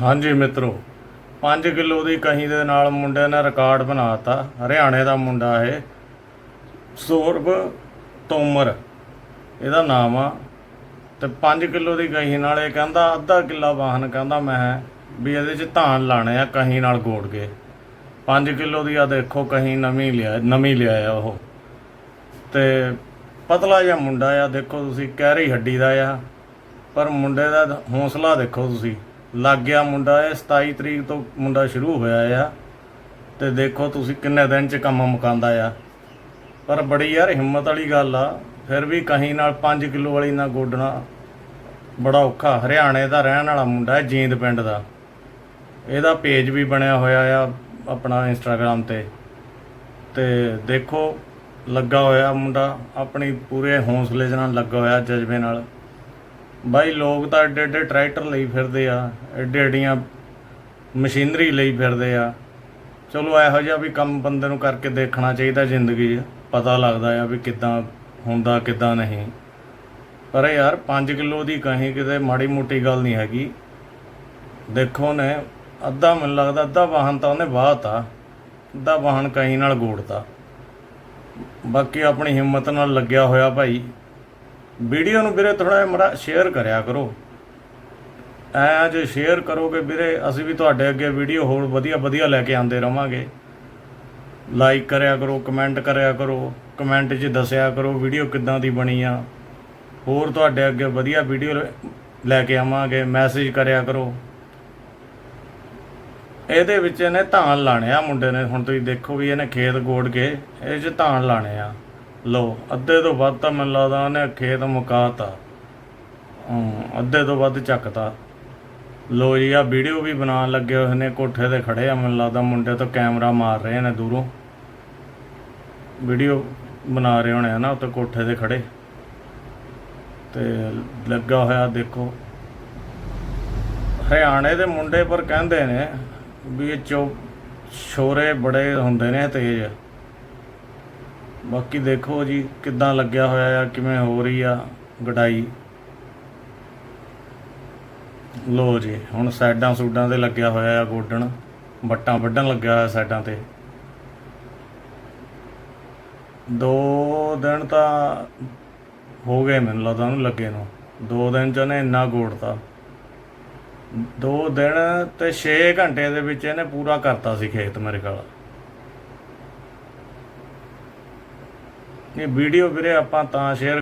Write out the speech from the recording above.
ਹਾਂਜੀ ਮਿੱਤਰੋ 5 ਕਿਲੋ ਦੀ ਕਹੀ ਦੇ ਨਾਲ ਮੁੰਡੇ ਨੇ ਰਿਕਾਰਡ ਬਣਾਤਾ ਹਰਿਆਣੇ ਦਾ ਮੁੰਡਾ ਇਹ, ਸੌਰਭ ਤੋਮਰ, ਇਹਦਾ ਨਾਮ ਆ। ਤੇ 5 ਕਿਲੋ ਦੀ ਕਹੀ ਨਾਲ ਇਹ ਕਹਿੰਦਾ, ਅੱਧਾ ਕਿੱਲਾ ਵਾਹਨ ਕਹਿੰਦਾ ਮੈਂ ਵੀ ਇਹਦੇ 'ਚ ਧਾਨ ਲਾਣੇ ਆ ਕਹੀ ਨਾਲ ਗੋੜ ਕੇ। 5 ਕਿਲੋ ਦੀ ਆ ਦੇਖੋ ਕਹੀ ਨਵੀਂ ਲਿਆ, ਨਵੀਂ ਲਿਆਇਆ ਉਹ। ਤੇ ਪਤਲਾ ਜਿਹਾ ਮੁੰਡਾ ਆ, ਦੇਖੋ ਤੁਸੀਂ ਕਹਿਰੀ ਹੱਡੀ ਦਾ ਆ। ਪਰ ਮੁੰਡੇ ਦਾ ਹੌਸਲਾ ਦੇਖੋ ਤੁਸੀਂ। ਲੱਗ ਗਿਆ ਮੁੰਡਾ ਇਹ 27 ਤਰੀਕ ਤੋਂ ਮੁੰਡਾ ਸ਼ੁਰੂ ਹੋਇਆ ਆ। ਤੇ ਦੇਖੋ ਤੁਸੀਂ ਕਿੰਨੇ ਦਿਨ ਚ ਕੰਮ ਮੁਕਾਉਂਦਾ ਆ। ਪਰ ਬੜੀ ਯਾਰ ਹਿੰਮਤ ਵਾਲੀ ਗੱਲ ਆ। ਫਿਰ ਵੀ ਕਹੀਂ ਨਾਲ 5 ਕਿਲੋ ਵਾਲੀ ਨਾ ਗੋਡਣਾ। ਬੜਾ ਔਖਾ। ਹਰਿਆਣੇ ਦਾ ਰਹਿਣ ਵਾਲਾ ਮੁੰਡਾ ਹੈ, ਜੀਂਦ ਪਿੰਡ ਦਾ। ਇਹਦਾ ਪੇਜ ਵੀ ਬਣਿਆ ਹੋਇਆ ਆ ਆਪਣਾ ਇੰਸਟਾਗ੍ਰam ਤੇ। ਤੇ ਦੇਖੋ, ਲੱਗਾ ਹੋਇਆ ਮੁੰਡਾ। ਆਪਣੀ ਪੂਰੇ ਹੌਸਲੇ ਦੇ ਨਾਲ ਲੱਗਾ ਹੋਇਆ ਜਜ਼ਬੇ ਨਾਲ। ਬਾਈ ਲੋਕ ਤਾਂ ਏਡੇ ਏਡੇ ਟਰੈਕਟਰ ਲਈ ਫਿਰਦੇ ਆ ਏਡੇ ਏਡੀਆਂ ਮਸ਼ੀਨਰੀ ਲਈ ਫਿਰਦੇ ਆ। ਚਲੋ ਇਹੋ ਜਿਹਾ ਵੀ ਕੰਮ ਬੰਦੇ ਨੂੰ ਕਰਕੇ ਦੇਖਣਾ ਚਾਹੀਦਾ ਜ਼ਿੰਦਗੀ 'ਚ, ਪਤਾ ਲੱਗਦਾ ਆ ਵੀ ਕਿੱਦਾਂ ਹੁੰਦਾ, ਕਿੱਦਾਂ ਨਹੀਂ। ਪਰ ਯਾਰ 5 ਕਿਲੋ ਦੀ ਕਹੀਂ ਕਿਤੇ ਮਾੜੀ ਮੋਟੀ ਗੱਲ ਨਹੀਂ ਹੈਗੀ। ਦੇਖੋ ਨੇ, ਅੱਧਾ ਮੈਨੂੰ ਲੱਗਦਾ ਅੱਧਾ ਵਾਹਨ ਤਾਂ ਉਹਨੇ ਵਾਹਤਾ, ਅੱਧਾ ਵਾਹਨ ਕਹੀਂ ਨਾਲ ਗੋੜਤਾ। ਬਾਕੀ ਆਪਣੀ ਹਿੰਮਤ ਨਾਲ ਲੱਗਿਆ ਹੋਇਆ ਭਾਈ। ਵੀਡੀਓ ਨੂੰ ਵੀਰੇ ਥੋੜਾ ਮਰਾ ਸ਼ੇਅਰ ਕਰਿਆ ਕਰੋ। ਐ ਜੇ ਸ਼ੇਅਰ ਕਰੋਗੇ ਵੀਰੇ, ਅਸੀਂ ਵੀ ਤੁਹਾਡੇ ਅੱਗੇ ਵੀਡੀਓ ਹੋਰ ਵਧੀਆ ਵਧੀਆ ਲੈ ਕੇ ਆਉਂਦੇ ਰਵਾਂਗੇ। ਲਾਈਕ ਕਰਿਆ ਕਰੋ ਕਮੈਂਟ ਕਰਿਆ ਕਰੋ ਕਮੈਂਟ 'ਚ ਦੱਸਿਆ ਕਰੋ ਵੀਡੀਓ ਕਿੱਦਾਂ ਦੀ ਬਣੀ ਆ। ਹੋਰ ਤੁਹਾਡੇ ਅੱਗੇ ਵਧੀਆ ਵੀਡੀਓ ਲੈ ਕੇ ਆਵਾਂਗੇ ਮੈਸੇਜ ਕਰਿਆ ਕਰੋ। ਇਹਦੇ ਵਿੱਚ ਇਹਨੇ ਧਾਨ ਲਾਣੇ ਆ ਮੁੰਡੇ ਨੇ, ਹੁਣ ਤੁਸੀਂ ਦੇਖੋ ਵੀ ਇਹਨੇ ਖੇਤ ਗੋੜ ਕੇ, ਇਹ 'ਚ ਧਾਨ ਲਾਣੇ ਆ। ਲਓ ਅੱਧੇ ਤੋਂ ਵੱਧ ਤਾਂ ਮੈਨੂੰ ਲੱਗਦਾ ਉਹਨੇ ਖੇਤ ਮੁਕਾਤਾ। ਹਮ, ਅੱਧੇ ਤੋਂ ਵੱਧ ਚੱਕਤਾ। ਲੋ ਜੀ ਆ ਵੀਡੀਓ ਵੀ ਬਣਾਉਣ ਲੱਗੇ ਹੋਏ ਨੇ ਕੋਠੇ ਤੇ ਖੜੇ ਆ ਮੈਨੂੰ ਲੱਗਦਾ ਮੁੰਡੇ ਤੋਂ ਕੈਮਰਾ ਮਾਰ ਰਹੇ ਨੇ ਦੂਰੋਂ। ਵੀਡੀਓ ਬਣਾ ਰਹੇ ਹੋਣੇ ਆ ਨਾ ਉੱਤੇ ਕੋਠੇ ਤੇ ਖੜੇ। ਤੇ ਲੱਗਾ ਹੋਇਆ ਦੇਖੋ। ਹਰਿਆਣੇ ਦੇ ਮੁੰਡੇ ਪਰ ਕਹਿੰਦੇ ਨੇ ਵੀ ਇਹ ਚੋ ਛੋਰੇ ਬੜੇ ਹੁੰਦੇ ਨੇ ਤੇਜ਼। ਬਾਕੀ ਦੇਖੋ ਜੀ ਕਿੱਦਾਂ ਲੱਗਿਆ ਹੋਇਆ ਆ, ਕਿਵੇਂ ਹੋ ਰਹੀ ਆ ਗਡਾਈ। ਲੋ ਜੀ, ਹੁਣ ਸਾਈਡਾਂ ਸੂਡਾਂ ਤੇ ਲੱਗਿਆ ਹੋਇਆ ਆ ਗੋਡਣ ਬੱਟਾਂ ਵੱਢਣ ਲੱਗਿਆ ਹੋਇਆ ਸਾਈਡਾਂ ਤੇ। ਦੋ ਦਿਨ ਤਾਂ ਹੋ ਗਏ ਮੈਨੂੰ ਲੱਗਦਾ ਉਹਨੂੰ ਲੱਗੇ ਨੂੰ। ਦੋ ਦਿਨ ਚ ਉਹਨੇ ਇੰਨਾ ਗੋੜਤਾ ਦੋ ਦਿਨ ਤੇ 6 ਘੰਟੇ ਦੇ ਵਿੱਚ ਇਹਨੇ ਪੂਰਾ ਕਰਤਾ ਸੀ ਖੇਤ ਮੇਰੇ ਕੋਲ ਇਹ ਵੀਡੀਓ ਵੀਰੇ ਆਪਾਂ ਤਾਂ ਸ਼ੇਅਰ